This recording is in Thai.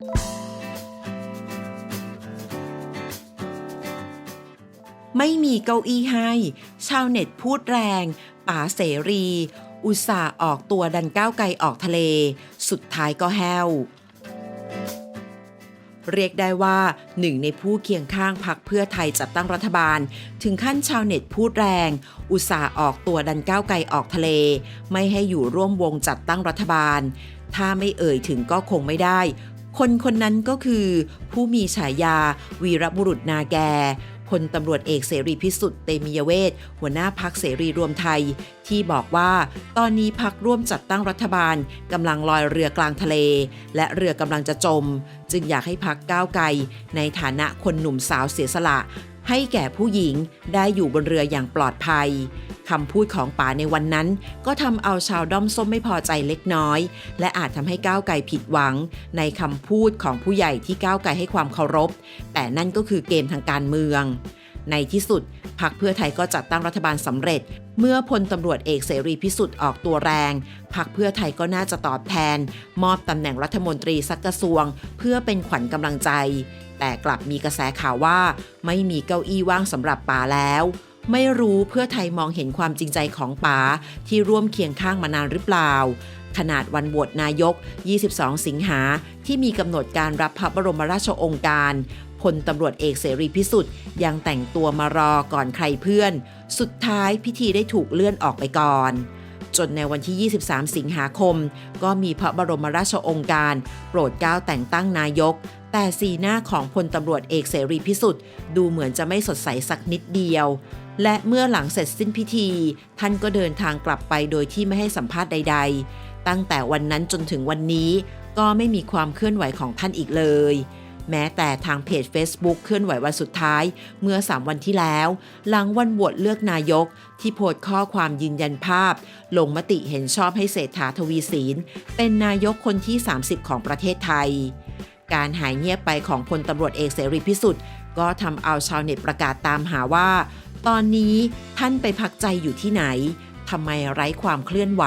ไม่มีเก้าอี้ให้ ชาวเน็ตพูดแรงป๋าเสรี อุตส่าห์ออกตัวดันก้าวไกลออกทะเล สุดท้ายก็แห้ว เรียกได้ว่าหนึ่งในผู้เคียงข้างพักเพื่อไทยจัดตั้งรัฐบาล ถึงขั้นชาวเน็ตพูดแรง อุตส่าห์ออกตัวดันก้าวไกลออกทะเล ไม่ให้อยู่ร่วมวงจัดตั้งรัฐบาล ถ้าไม่เอ่ยถึงก็คงไม่ได้ คนคนนั้นก็คือ ผู้มีฉายา วีรบุรุษนาแกพลตำรวจเอกเสรีพิสุทธิ์เตมียเวทหัวหน้าพักเสรีรวมไทย ที่บอกว่าตอนนี้พักร่วมจัดตั้งรัฐบาลกำลังลอยเรือกลางทะเล และเรือกำลังจะจม จึงอยากให้พักก้าวไกล ในฐานะคนหนุ่มสาวเสียสละ ให้แก่ผู้หญิงได้อยู่บนเรืออย่างปลอดภัย คำพูดของป๋าในวันนั้น ก็ทำเอาชาวด้อมส้มไม่พอใจเล็กน้อย และอาจทำให้ก้าวไกลผิดหวัง ในคำพูดของผู้ใหญ่ที่ก้าวไกลให้ความเคารพ แต่นั่นก็คือเกมทางการเมือง ในที่สุดพรรคเพื่อไทยก็จัดตั้งรัฐบาลสำเร็จ เมื่อพลตำรวจเอกเสรีพิสุทธิ์ออกตัวแรงพรรคเพื่อไทยก็น่าจะตอบแทน มอบตำแหน่งรัฐมนตรีสักกระทรวง เพื่อเป็นขวัญกำลังใจ แต่กลับมีกระแสข่าวว่า ไม่มีเก้าอี้ว่างสำหรับป๋าแล้ว ไม่รู้เพื่อไทยมองเห็นความจริงใจของป๋าที่ร่วมเคียงข้างมานานหรือเปล่า ขนาดวันโหวตนายก 22 สิงหาที่มีกำหนดการรับพระบรมราชองการพลตำรวจเอกเสรีพิสุทธิ์ยังแต่งตัวมารอก่อนใครเพื่อน สุดท้ายพิธีได้ถูกเลื่อนออกไปก่อน จนในวันที่ 23 สิงหาคม ก็มีพระบรมราชองการ โปรดเกล้าแต่งตั้งนายก แต่สีหน้าของพลตำรวจเอกเสรีพิสุทธิ์ดูเหมือนจะไม่สดใสสักนิดเดียว และเมื่อหลังเสร็จสิ้นพิธี ท่านก็เดินทางกลับไปโดยที่ไม่ให้สัมภาษณ์ใด ๆ ตั้งแต่วันนั้นจนถึงวันนี้ก็ไม่มีความเคลื่อนไหวของท่านอีกเลย แม้แต่ทางเพจ Facebook เคลื่อนไหววันสุดท้ายเมื่อ 3 วันที่แล้ว หลังวันโหวตเลือกนายก ที่โพสต์ข้อความยืนยันภาพ ลงมติเห็นชอบให้เศรษฐาทวีศีลเป็นนายกคนที่ 30 ของประเทศไทย การหายเงียบไปของพลตำรวจเอกเสรีพิสุทธิ์ก็ทำเอาชาวเน็ตประกาศตามหาว่า ตอนนี้ท่านไปพักใจอยู่ที่ไหนทำไมไร้ความเคลื่อนไหว